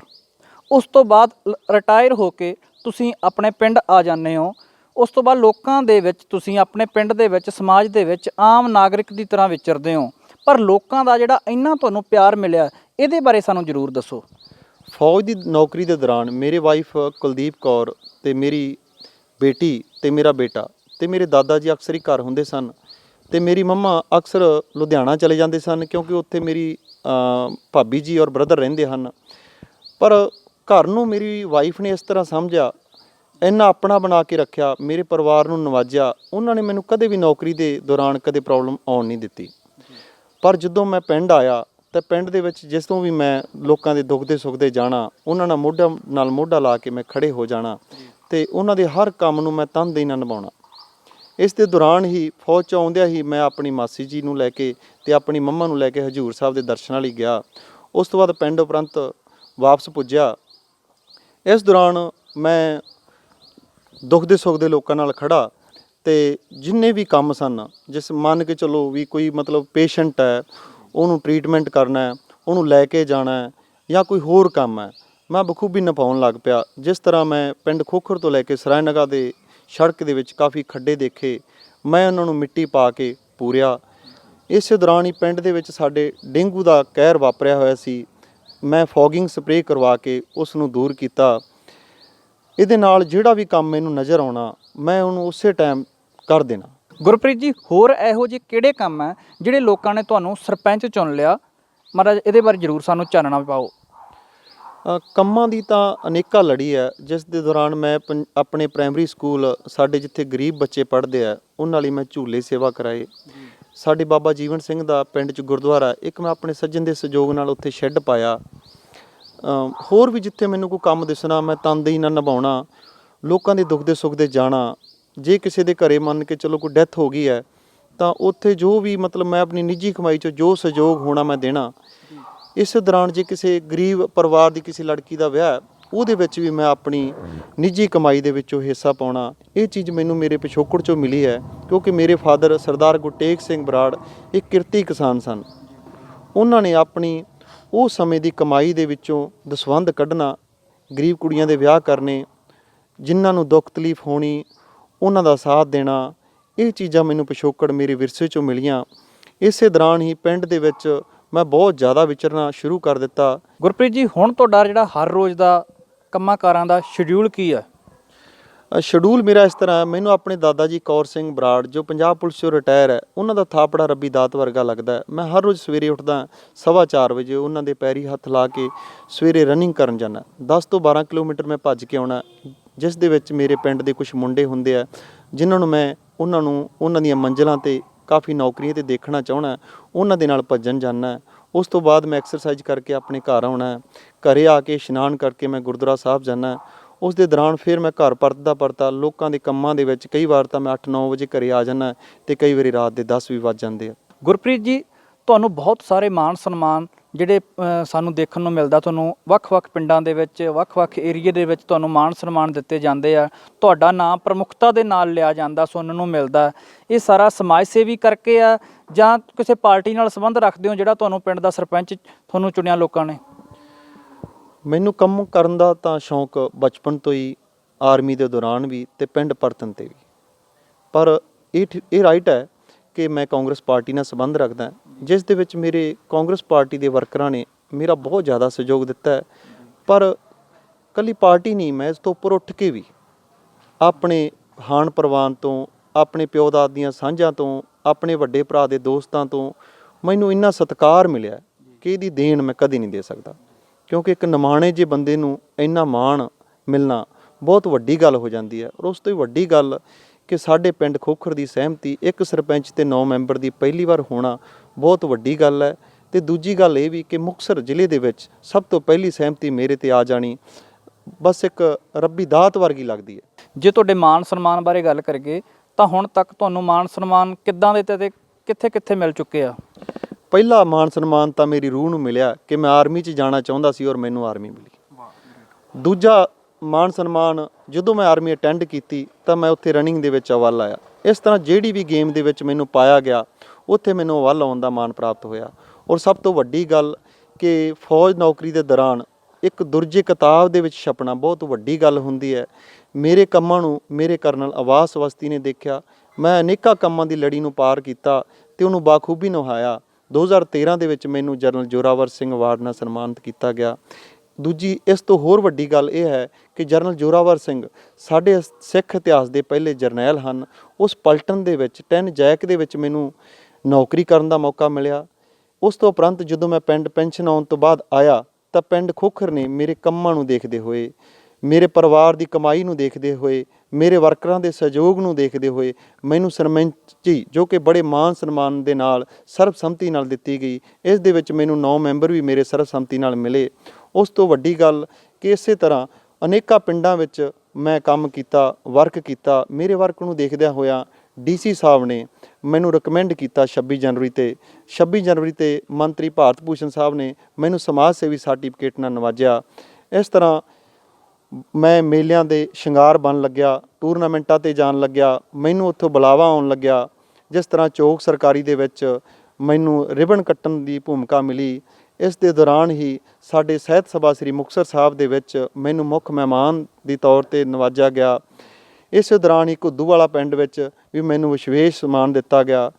ਉਸ ਤੋਂ ਬਾਅਦ ਰਿਟਾਇਰ ਹੋ ਕੇ ਤੁਸੀਂ ਆਪਣੇ ਪਿੰਡ ਆ ਜਾਂਦੇ ਹੋ। ਉਸ ਤੋਂ ਬਾਅਦ ਲੋਕਾਂ ਦੇ ਵਿੱਚ ਤੁਸੀਂ ਆਪਣੇ ਪਿੰਡ ਦੇ ਵਿੱਚ, ਸਮਾਜ ਦੇ ਵਿੱਚ ਆਮ ਨਾਗਰਿਕ ਦੀ ਤਰ੍ਹਾਂ ਵਿਚਰਦੇ ਹੋ। ਪਰ ਲੋਕਾਂ ਦਾ ਜਿਹੜਾ ਇੰਨਾ ਤੁਹਾਨੂੰ ਪਿਆਰ ਮਿਲਿਆ, ਇਹਦੇ ਬਾਰੇ ਸਾਨੂੰ ਜ਼ਰੂਰ ਦੱਸੋ। ਫੌਜ ਦੀ ਨੌਕਰੀ ਦੇ ਦੌਰਾਨ ਮੇਰੇ ਵਾਈਫ ਕੁਲਦੀਪ ਕੌਰ ਤੇ ਮੇਰੀ ਬੇਟੀ ਤੇ ਮੇਰਾ ਬੇਟਾ ਤੇ ਮੇਰੇ ਦਾਦਾ ਜੀ ਅਕਸਰ ਹੀ ਘਰ ਹੁੰਦੇ ਸਨ ਤੇ ਮੇਰੀ ਮੰਮਾ ਅਕਸਰ ਲੁਧਿਆਣਾ ਚਲੇ ਜਾਂਦੇ ਸਨ ਕਿਉਂਕਿ ਉੱਥੇ ਮੇਰੀ ਭਾਬੀ ਜੀ ਔਰ ਬ੍ਰਦਰ ਰਹਿੰਦੇ ਹਨ। ਪਰ ਘਰ ਨੂੰ ਮੇਰੀ ਵਾਈਫ ਨੇ ਇਸ ਤਰ੍ਹਾਂ ਸਮਝਿਆ, ਇੰਨਾ ਆਪਣਾ ਬਣਾ ਕੇ ਰੱਖਿਆ, ਮੇਰੇ ਪਰਿਵਾਰ ਨੂੰ ਨਵਾਜਿਆ, ਉਹਨਾਂ ਨੇ ਮੈਨੂੰ ਕਦੇ ਵੀ ਨੌਕਰੀ ਦੇ ਦੌਰਾਨ ਕਦੇ ਪ੍ਰੋਬਲਮ ਆਉਣ ਨਹੀਂ ਦਿੱਤੀ। ਪਰ ਜਦੋਂ ਮੈਂ ਪਿੰਡ ਆਇਆ, ਤਾਂ ਪਿੰਡ ਦੇ ਵਿੱਚ ਜਿਸ ਤੋਂ ਵੀ ਮੈਂ ਲੋਕਾਂ ਦੇ ਦੁੱਖ ਦੇ ਸੁੱਖ ਦੇ ਜਾਣਾ, ਉਹਨਾਂ ਨਾਲ ਮੋਢਾ ਨਾਲ ਮੋਢਾ ਲਾ ਕੇ ਮੈਂ ਖੜੇ ਹੋ ਜਾਣਾ, ਤੇ ਉਹਨਾਂ ਦੇ ਹਰ ਕੰਮ ਨੂੰ ਮੈਂ ਤਨਦੇਹੀ ਨਾਲ ਨਿਭਾਉਣਾ। ਇਸ ਦੇ ਦੌਰਾਨ ਹੀ ਫੌਜ ਚ ਆਉਂਦਿਆਂ ਹੀ ਮੈਂ ਆਪਣੀ ਮਾਸੀ ਜੀ ਨੂੰ ਲੈ ਕੇ ਤੇ ਆਪਣੀ ਮੰਮਾ ਨੂੰ ਲੈ ਕੇ ਹਜੂਰ ਸਾਹਿਬ ਦੇ ਦਰਸ਼ਨਾਂ ਲਈ ਗਿਆ। ਉਸ ਤੋਂ ਬਾਅਦ ਪਿੰਡ ਉਪਰੰਤ ਵਾਪਸ ਪੁੱਜਿਆ। ਇਸ ਦੌਰਾਨ ਮੈਂ ਦੁੱਖ ਦੇ ਸੁੱਖ ਦੇ ਲੋਕਾਂ ਨਾਲ ਖੜਾ ਤੇ ਜਿੰਨੇ ਵੀ ਕੰਮ ਸਨ, ਜਿਸ ਮੰਨ ਕੇ ਚਲੋ ਵੀ ਕੋਈ ਮਤਲਬ ਪੇਸ਼ੈਂਟ ਹੈ, ਉਹਨੂੰ ਟ੍ਰੀਟਮੈਂਟ ਕਰਨਾ ਹੈ, ਉਹਨੂੰ ਲੈ ਕੇ ਜਾਣਾ ਹੈ ਜਾਂ ਕੋਈ ਹੋਰ ਕੰਮ ਹੈ, ਮੈਂ ਬਖੂਬੀ ਨਿਭਾਉਣ ਲੱਗ ਪਿਆ। ਜਿਸ ਤਰ੍ਹਾਂ ਮੈਂ ਪਿੰਡ ਖੋਖਰ ਤੋਂ ਲੈ ਕੇ ਸਰਾਇਨਗਾ ਦੇ ਸੜਕ ਦੇ ਵਿੱਚ ਕਾਫੀ ਖੱਡੇ ਦੇਖੇ, ਮੈਂ ਉਹਨਾਂ ਨੂੰ ਮਿੱਟੀ ਪਾ ਕੇ ਪੂਰਿਆ। ਇਸੇ ਦੌਰਾਨ ਹੀ ਪਿੰਡ ਦੇ ਵਿੱਚ ਸਾਡੇ ਡੇਂਗੂ ਦਾ ਕਹਿਰ ਵਾਪਰਿਆ ਹੋਇਆ ਸੀ। ਮੈਂ ਫੌਗਿੰਗ ਸਪਰੇਅ ਕਰਵਾ ਕੇ ਉਸ ਨੂੰ ਦੂਰ ਕੀਤਾ। ਇਹਦੇ ਨਾਲ ਜਿਹੜਾ ਵੀ ਕੰਮ ਮੈਨੂੰ ਨਜ਼ਰ ਆਉਣਾ ਮੈਂ ਉਹਨੂੰ ਉਸੇ ਟਾਈਮ ਕਰ ਦੇਣਾ। ਗੁਰਪ੍ਰੀਤ ਜੀ ਹੋਰ ਇਹੋ ਜਿਹੇ ਕਿਹੜੇ ਕੰਮ ਹੈ ਜਿਹੜੇ ਲੋਕਾਂ ਨੇ ਤੁਹਾਨੂੰ ਸਰਪੰਚ ਚੁਣ ਲਿਆ? ਮਹਾਰਾਜ ਇਹਦੇ ਬਾਰੇ ਜਰੂਰ ਸਾਨੂੰ ਚਾਨਣਾ ਪਾਓ। ਕੰਮਾਂ ਦੀ ਤਾਂ ਅਨੇਕਾਂ ਲੜੀ ਹੈ। ਜਿਸ ਦੇ ਦੌਰਾਨ ਮੈਂ ਆਪਣੇ ਪ੍ਰਾਇਮਰੀ ਸਕੂਲ ਸਾਡੇ ਜਿੱਥੇ ਗਰੀਬ ਬੱਚੇ ਪੜ੍ਹਦੇ ਆ ਉਹਨਾਂ ਲਈ ਮੈਂ ਝੂਲੇ ਸੇਵਾ ਕਰਾਏ। ਸਾਡੇ ਬਾਬਾ ਜੀਵਨ ਸਿੰਘ ਦਾ ਪਿੰਡ 'ਚ ਗੁਰਦੁਆਰਾ, ਇੱਕ ਮੈਂ ਆਪਣੇ ਸੱਜਣ ਦੇ ਸਹਿਯੋਗ ਨਾਲ ਉੱਥੇ ਸ਼ੈੱਡ ਪਾਇਆ। ਹੋਰ ਵੀ ਜਿੱਥੇ ਮੈਨੂੰ ਕੋਈ ਕੰਮ ਦਿਸਣਾ, ਮੈਂ ਤਨਦੇਹੀ ਨਾਲ ਨਿਭਾਉਣਾ, ਲੋਕਾਂ ਦੇ ਦੁੱਖ ਦੇ ਸੁੱਖ ਦੇ ਜਾਣਾ, ਜੇ ਕਿਸੇ ਦੇ ਘਰੇ ਮੰਨ ਕੇ ਚਲੋ ਕੋਈ ਡੈਥ ਹੋ ਗਈ ਹੈ, ਤਾਂ ਉੱਥੇ ਜੋ ਵੀ ਮਤਲਬ ਮੈਂ ਆਪਣੀ ਨਿੱਜੀ ਕਮਾਈ 'ਚੋਂ ਜੋ ਸਹਿਯੋਗ ਹੋਣਾ ਮੈਂ ਦੇਣਾ। ਇਸ ਦੌਰਾਨ ਜੇ ਕਿਸੇ ਗਰੀਬ ਪਰਿਵਾਰ ਦੀ ਕਿਸੇ ਲੜਕੀ ਦਾ ਵਿਆਹ ਉਹਦੇ ਵਿੱਚ ਵੀ ਮੈਂ ਆਪਣੀ ਨਿੱਜੀ ਕਮਾਈ ਦੇ ਵਿੱਚੋਂ ਹਿੱਸਾ ਪਾਉਣਾ, ਇਹ ਚੀਜ਼ ਮੈਨੂੰ ਮੇਰੇ ਪਿਛੋਕੜ ਚੋਂ ਮਿਲੀ ਹੈ, ਕਿਉਂਕਿ ਮੇਰੇ ਫਾਦਰ ਸਰਦਾਰ ਗੁਰਟੇਕ ਸਿੰਘ ਬਰਾੜ ਇੱਕ ਕਿਰਤੀ ਕਿਸਾਨ ਸਨ। ਉਹਨਾਂ ਨੇ ਆਪਣੀ ਉਹ ਸਮੇਂ ਦੀ ਕਮਾਈ ਦੇ ਵਿੱਚੋਂ ਦਸਵੰਧ ਕੱਢਣਾ, ਗਰੀਬ ਕੁੜੀਆਂ ਦੇ ਵਿਆਹ ਕਰਨੇ, ਜਿਨ੍ਹਾਂ ਨੂੰ ਦੁੱਖ ਤਕਲੀਫ ਹੋਣੀ, ਉਹਨਾਂ ਦਾ ਸਾਥ ਦੇਣਾ, ਇਹ ਚੀਜ਼ਾਂ ਮੈਨੂੰ ਪਿਛੋਕੜ ਮੇਰੇ ਵਿਰਸੇ ਚੋਂ ਮਿਲੀਆਂ। ਇਸੇ ਦੌਰਾਨ ਹੀ ਪਿੰਡ ਦੇ ਵਿੱਚ ਮੈਂ ਬਹੁਤ ਜ਼ਿਆਦਾ ਵਿਚਰਨਾ ਸ਼ੁਰੂ ਕਰ ਦਿੱਤਾ। ਗੁਰਪ੍ਰੀਤ ਜੀ, ਹੁਣ ਤੁਹਾਡਾ ਜਿਹੜਾ ਹਰ ਰੋਜ਼ ਦਾ ਕੰਮਾਂ ਕਾਰਾਂ ਦਾ ਸ਼ਡਿਊਲ ਕੀ ਹੈ? ਸ਼ਡਿਊਲ ਮੇਰਾ ਇਸ ਤਰ੍ਹਾਂ ਹੈ, ਮੈਨੂੰ ਆਪਣੇ ਦਾਦਾ ਜੀ ਕੌਰ ਸਿੰਘ ਬਰਾੜ ਜੋ ਪੰਜਾਬ ਪੁਲਿਸ ਚੋਂ ਰਿਟਾਇਰ ਹੈ ਉਹਨਾਂ ਦਾ ਥਾਪੜਾ ਰੱਬੀ ਦਾਤ ਵਰਗਾ ਲੱਗਦਾ ਹੈ। ਮੈਂ ਹਰ ਰੋਜ਼ ਸਵੇਰੇ ਉੱਠਦਾ ਸਵਾ ਚਾਰ ਵਜੇ ਉਹਨਾਂ ਦੇ ਪੈਰੀ ਹੱਥ ਲਾ ਕੇ ਸਵੇਰੇ ਰਨਿੰਗ ਕਰਨ ਜਾਂਦਾ 10 ਤੋਂ 12 ਕਿਲੋਮੀਟਰ ਮੈਂ ਭੱਜ ਕੇ ਆਉਣਾ ਜਿਸ ਦੇ ਵਿੱਚ ਮੇਰੇ ਪਿੰਡ ਦੇ ਕੁਝ ਮੁੰਡੇ ਹੁੰਦੇ ਆ ਜਿਨ੍ਹਾਂ ਨੂੰ ਮੈਂ ਉਹਨਾਂ ਨੂੰ ਉਹਨਾਂ ਦੀਆਂ ਮੰਜ਼ਲਾਂ ਤੇ ਕਾਫੀ ਨੌਕਰੀਆਂ ਤੇ ਦੇਖਣਾ ਚਾਹਣਾ ਉਹਨਾਂ ਦੇ ਨਾਲ ਭੱਜਣ ਜਾਣਾ ਉਸ ਤੋਂ ਬਾਅਦ ਮੈਂ ਐਕਸਰਸਾਈਜ਼ ਕਰਕੇ ਆਪਣੇ ਘਰ ਆਉਣਾ ਹੈ। ਘਰੇ ਆ ਕੇ ਇਸ਼ਨਾਨ ਕਰਕੇ ਮੈਂ ਗੁਰਦੁਆਰਾ ਸਾਹਿਬ ਜਾਣਾ ਉਸ ਦੇ ਦੌਰਾਨ ਫਿਰ ਮੈਂ ਘਰ ਪਰਤਦਾ ਪਰਤਾ ਲੋਕਾਂ ਦੇ ਕੰਮਾਂ ਦੇ ਵਿੱਚ ਕਈ ਵਾਰ ਤਾਂ ਮੈਂ 8-9 ਵਜੇ ਘਰੇ ਆ ਜਾਣਾ ਤੇ ਕਈ ਵਾਰੀ ਰਾਤ ਦੇ 10 ਵੀ ਵੱਜ ਜਾਂਦੇ ਆ ਗੁਰਪ੍ਰੀਤ ਜੀ, ਤੁਹਾਨੂੰ ਬਹੁਤ ਸਾਰੇ ਮਾਣ ਸਨਮਾਨ ਜਿਹੜੇ ਸਾਨੂੰ ਦੇਖਣ ਨੂੰ ਮਿਲਦਾ, ਤੁਹਾਨੂੰ ਵੱਖ-ਵੱਖ ਪਿੰਡਾਂ ਦੇ ਵਿੱਚ, ਵੱਖ-ਵੱਖ ਏਰੀਏ ਦੇ ਵਿੱਚ ਤੁਹਾਨੂੰ ਮਾਣ ਸਨਮਾਨ ਦਿੱਤੇ ਜਾਂਦੇ ਆ। ਤੁਹਾਡਾ ਨਾਮ ਪ੍ਰਮੁੱਖਤਾ ਦੇ ਨਾਲ ਲਿਆ ਜਾਂਦਾ, ਸੁਣਨ ਨੂੰ ਮਿਲਦਾ। ਇਹ ਸਾਰਾ ਸਮਾਜ ਸੇਵੀ ਕਰਕੇ ਆ, ਜਾਂ ਕਿਸੇ ਪਾਰਟੀ ਨਾਲ ਸੰਬੰਧ ਰੱਖਦੇ ਹੋ, ਜਿਹੜਾ ਤੁਹਾਨੂੰ ਪਿੰਡ ਦਾ ਸਰਪੰਚ ਤੁਹਾਨੂੰ ਚੁਣਿਆ ਲੋਕਾਂ ਨੇ? ਮੈਨੂੰ ਕੰਮ ਕਰਨ ਦਾ ਤਾਂ ਸ਼ੌਂਕ ਬਚਪਨ ਤੋਂ ਹੀ, ਆਰਮੀ ਦੇ ਦੌਰਾਨ ਵੀ ਤੇ ਪਿੰਡ ਪਰਤਨ ਤੇ ਵੀ। ਪਰ ਇਹ ਠ- ਇਹ ਰਾਈਟ ਹੈ ਕਿ ਮੈਂ ਕਾਂਗਰਸ ਪਾਰਟੀ ਨਾਲ ਸੰਬੰਧ ਰੱਖਦਾ ਜਿਸ ਦੇ ਵਿੱਚ ਮੇਰੇ ਕਾਂਗਰਸ ਪਾਰਟੀ ਦੇ ਵਰਕਰਾਂ ਨੇ ਮੇਰਾ ਬਹੁਤ ਜ਼ਿਆਦਾ ਸਹਿਯੋਗ ਦਿੱਤਾ ਪਰ ਕੱਲੀ ਪਾਰਟੀ ਨਹੀਂ, ਮੈਂ ਇਸ ਤੋਂ ਉੱਪਰ ਉੱਠ ਕੇ ਵੀ ਆਪਣੇ ਹਾਨ ਪ੍ਰਵਾਨ ਤੋਂ, ਆਪਣੇ ਪਿਓ ਦਾਦ ਦੀਆਂ ਸਾਂਝਾਂ ਤੋਂ, ਆਪਣੇ ਵੱਡੇ ਭਰਾ ਦੇ ਦੋਸਤਾਂ ਤੋਂ ਮੈਨੂੰ ਇੰਨਾ ਸਤਿਕਾਰ ਮਿਲਿਆ ਕਿ ਇਹਦੀ ਦੇਣ ਮੈਂ ਕਦੀ ਨਹੀਂ ਦੇ ਸਕਦਾ। ਕਿਉਂਕਿ ਇੱਕ ਨਿਮਾਣੇ ਜੇ ਬੰਦੇ ਨੂੰ ਇੰਨਾ ਮਾਣ ਮਿਲਣਾ ਬਹੁਤ ਵੱਡੀ ਗੱਲ ਹੋ ਜਾਂਦੀ ਹੈ ਔਰ ਉਸ ਤੋਂ ਵੀ ਵੱਡੀ ਗੱਲ ਕਿ ਸਾਡੇ ਪਿੰਡ ਖੋਖਰ ਦੀ ਸਹਿਮਤੀ ਇੱਕ ਸਰਪੰਚ ਤੇ 9 ਮੈਂਬਰ ਦੀ ਪਹਿਲੀ ਵਾਰ ਹੋਣਾ ਬਹੁਤ ਵੱਡੀ ਗੱਲ ਹੈ। ਤੇ ਦੂਜੀ ਗੱਲ ਇਹ ਵੀ ਕਿ ਮੁਕਤਸਰ ਜ਼ਿਲ੍ਹੇ ਦੇ ਵਿੱਚ ਸਭ ਤੋਂ ਪਹਿਲੀ ਸਹਿਮਤੀ ਮੇਰੇ ਤੇ ਆ ਜਾਣੀ ਬਸ ਇੱਕ ਰੱਬੀ ਦਾਤ ਵਰਗੀ ਲੱਗਦੀ ਹੈ। ਜੇ ਤੁਹਾਡੇ ਮਾਣ ਸਨਮਾਨ ਬਾਰੇ ਗੱਲ ਕਰੀਏ ਤਾਂ ਹੁਣ ਤੱਕ ਤੁਹਾਨੂੰ ਮਾਣ ਸਨਮਾਨ ਕਿੱਦਾਂ ਦੇ ਤੇ ਕਿੱਥੇ-ਕਿੱਥੇ ਮਿਲ ਚੁੱਕੇ ਆ? ਪਹਿਲਾ ਮਾਨ ਸਨਮਾਨ ਤਾਂ ਮੇਰੀ ਰੂਹ ਨੂੰ ਮਿਲਿਆ ਕਿ ਮੈਂ ਆਰਮੀ 'ਚ ਜਾਣਾ ਚਾਹੁੰਦਾ ਸੀ ਔਰ ਮੈਨੂੰ ਆਰਮੀ ਮਿਲੀ। ਦੂਜਾ ਮਾਨ ਸਨਮਾਨ ਜਦੋਂ ਮੈਂ ਆਰਮੀ ਅਟੈਂਡ ਕੀਤੀ ਤਾਂ ਮੈਂ ਉੱਥੇ ਰਨਿੰਗ ਦੇ ਵਿੱਚ ਅਵਲ ਆਇਆ। ਇਸ ਤਰ੍ਹਾਂ ਜਿਹੜੀ ਵੀ ਗੇਮ ਦੇ ਵਿੱਚ ਮੈਨੂੰ ਪਾਇਆ ਗਿਆ ਉੱਥੇ ਮੈਨੂੰ ਅਵਲ ਆਉਣ ਦਾ ਮਾਣ ਪ੍ਰਾਪਤ ਹੋਇਆ। ਔਰ ਸਭ ਤੋਂ ਵੱਡੀ ਗੱਲ ਕਿ ਫੌਜ ਨੌਕਰੀ ਦੇ ਦੌਰਾਨ ਇੱਕ ਦੁਰਜੇ ਕਿਤਾਬ ਦੇ ਵਿੱਚ ਛਪਣਾ ਬਹੁਤ ਵੱਡੀ ਗੱਲ ਹੁੰਦੀ ਹੈ। ਮੇਰੇ ਕੰਮਾਂ ਨੂੰ, ਮੇਰੇ ਕਰਨਲ ਆਵਾਸ ਵਸਤੀ ਨੇ ਦੇਖਿਆ। ਮੈਂ ਅਨੇਕਾਂ ਕੰਮਾਂ ਦੀ ਲੜੀ ਨੂੰ ਪਾਰ ਕੀਤਾ ਤੇ ਉਹਨੂੰ ਬਾਖੂਬੀ ਨਿਭਾਇਆ। 2013 ਦੇ ਵਿੱਚ ਮੈਨੂੰ ਜਨਰਲ ਜੋਰਾਵਰ ਸਿੰਘ ਅਵਾਰਡ ਨਾਲ ਸਨਮਾਨਿਤ ਕੀਤਾ ਗਿਆ। ਦੂਜੀ, ਇਸ ਤੋਂ ਹੋਰ ਵੱਡੀ ਗੱਲ ਇਹ ਹੈ ਕਿ ਜਨਰਲ ਜੋਰਾਵਰ ਸਿੰਘ ਸਾਡੇ ਸਿੱਖ ਇਤਿਹਾਸ ਦੇ ਪਹਿਲੇ ਜਰਨੈਲ ਹਨ। ਉਸ ਪਲਟਨ ਦੇ ਵਿੱਚ, ਟੈਨ ਜੈਕ ਦੇ ਵਿੱਚ ਮੈਨੂੰ ਨੌਕਰੀ ਕਰਨ ਦਾ ਮੌਕਾ ਮਿਲਿਆ। ਉਸ ਤੋਂ ਉਪਰੰਤ ਜਦੋਂ ਮੈਂ ਪਿੰਡ ਪੈਨਸ਼ਨ ਆਉਣ ਤੋਂ ਬਾਅਦ ਆਇਆ ਤਾਂ ਪਿੰਡ ਖੋਖਰ ਨੇ ਮੇਰੇ ਕੰਮਾਂ ਨੂੰ ਦੇਖਦੇ ਹੋਏ, ਮੇਰੇ ਪਰਿਵਾਰ ਦੀ ਕਮਾਈ ਨੂੰ ਦੇਖਦੇ ਹੋਏ, ਮੇਰੇ ਵਰਕਰਾਂ ਦੇ ਸਹਿਯੋਗ ਨੂੰ ਦੇਖਦੇ ਹੋਏ ਮੈਨੂੰ ਸਰਪੰਚੀ ਜੋ ਕਿ ਬੜੇ ਮਾਣ ਸਨਮਾਨ ਦੇ ਨਾਲ ਸਰਬਸੰਮਤੀ ਨਾਲ ਦਿੱਤੀ ਗਈ। ਇਸ ਦੇ ਵਿੱਚ ਮੈਨੂੰ 9 ਮੈਂਬਰ ਵੀ ਮੇਰੇ ਸਰਬਸੰਮਤੀ ਨਾਲ ਮਿਲੇ। ਉਸ ਤੋਂ ਵੱਡੀ ਗੱਲ ਕਿ ਇਸੇ ਤਰ੍ਹਾਂ ਅਨੇਕਾਂ ਪਿੰਡਾਂ ਵਿੱਚ ਮੈਂ ਕੰਮ ਕੀਤਾ ਵਰਕ ਕੀਤਾ, ਮੇਰੇ ਵਰਕ ਨੂੰ ਦੇਖਦਿਆਂ ਹੋਇਆ ਡੀਸੀ ਸਾਹਿਬ ਨੇ ਮੈਨੂੰ ਰეკਮੈਂਡ ਕੀਤਾ 26 ਜਨਵਰੀ ਤੇ। 26 ਜਨਵਰੀ ਤੇ ਮੰਤਰੀ ਭਾਰਤ ਭੂਸ਼ਣ ਸਾਹਿਬ ਨੇ ਮੈਨੂੰ ਸਮਾਜ ਸੇਵੀ ਸਰਟੀਫਿਕੇਟ ਨਾਲ ਨਵਾਜਿਆ। ਇਸ ਤਰ੍ਹਾਂ ਮੈਂ ਮੇਲਿਆਂ ਦੇ ਸ਼ਿੰਗਾਰ ਬਣ ਲੱਗਿਆ ਟੂਰਨਾਮੈਂਟਾਂ ਤੇ ਜਾਣ ਲੱਗਿਆ, ਮੈਨੂੰ ਉੱਥੋਂ ਬੁਲਾਵਾ ਆਉਣ ਲੱਗਿਆ। ਜਿਸ ਤਰ੍ਹਾਂ ਚੌਕ ਸਰਕਾਰੀ ਦੇ ਵਿੱਚ ਮੈਨੂੰ ਰਿਬਨ ਕੱਟਣ ਦੀ ਭੂਮਿਕਾ ਮਿਲੀ। ਇਸ ਦੇ ਦੌਰਾਨ ਹੀ ਸਾਡੇ ਸਾਹਿਤ ਸਭਾ ਸ੍ਰੀ ਮੁਕਤਸਰ ਸਾਹਿਬ ਦੇ ਵਿੱਚ ਮੈਨੂੰ ਮੁੱਖ ਮਹਿਮਾਨ ਦੀ ਤੌਰ ਤੇ ਨਵਾਜਿਆ ਗਿਆ। ਇਸੇ ਦੌਰਾਨ ਹੀ ਘੁੱਦੂ ਵਾਲਾ ਪਿੰਡ ਵਿੱਚ ਵੀ ਮੈਨੂੰ ਵਿਸ਼ੇਸ਼ ਸਨਮਾਨ ਦਿੱਤਾ ਗਿਆ।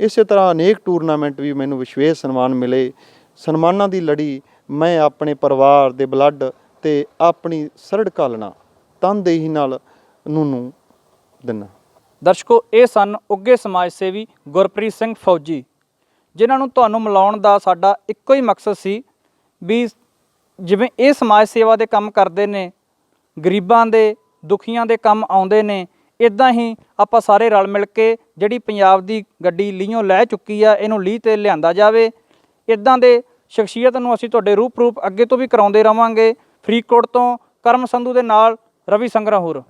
ਇਸੇ ਤਰ੍ਹਾਂ ਅਨੇਕ ਟੂਰਨਾਮੈਂਟ ਵੀ ਮੈਨੂੰ ਵਿਸ਼ੇਸ਼ ਸਨਮਾਨ ਮਿਲੇ। ਸਨਮਾਨਾਂ ਦੀ ਲੜੀ ਮੈਂ ਆਪਣੇ ਪਰਿਵਾਰ ਦੇ ਬਲੱਡ ਤੇ ਆਪਣੀ ਸਰੜ ਕਾਲਣਾ ਤਨਦੇਹੀ ਨਾਲ ਨੂੰ ਨੂੰ ਦਿੰਨਾ। ਦਰਸ਼ਕੋ, ਇਹ ਸਨ ਉੱਗੇ ਸਮਾਜ ਸੇਵੀ ਗੁਰਪ੍ਰੀਤ ਸਿੰਘ ਫੌਜੀ, ਜਿਨ੍ਹਾਂ ਨੂੰ ਤੁਹਾਨੂੰ ਮਿਲਾਉਣ ਦਾ ਸਾਡਾ ਇੱਕੋ ਹੀ ਮਕਸਦ ਸੀ ਵੀ ਜਿਵੇਂ ਇਹ ਸਮਾਜ ਸੇਵਾ ਦੇ ਕੰਮ ਕਰਦੇ ਨੇ, ਗਰੀਬਾਂ ਦੇ ਦੁਖੀਆਂ ਦੇ ਕੰਮ ਆਉਂਦੇ ਨੇ ਇਦਾਂ ਹੀ ਆਪਾਂ ਸਾਰੇ ਰਲ ਮਿਲ ਕੇ ਜਿਹੜੀ ਪੰਜਾਬ ਦੀ ਗੱਡੀ ਲੀਹੋਂ ਲੈ ਚੁੱਕੀ ਆ, ਇਹਨੂੰ ਲੀਹ ਤੇ ਲਿਆਂਦਾ ਜਾਵੇ। ਇਦਾਂ ਦੇ ਸ਼ਖਸੀਅਤ ਨੂੰ ਅਸੀਂ ਤੁਹਾਡੇ ਰੂਪ ਰੂਪ ਅੱਗੇ ਤੋਂ ਵੀ ਕਰਾਉਂਦੇ ਰਵਾਂਗੇ। ਫਰੀਦਕੋਟ ਤੋਂ ਕਰਮ ਸੰਧੂ ਦੇ ਨਾਲ ਰਵੀ ਸੰਗਰਾਹੁਰ।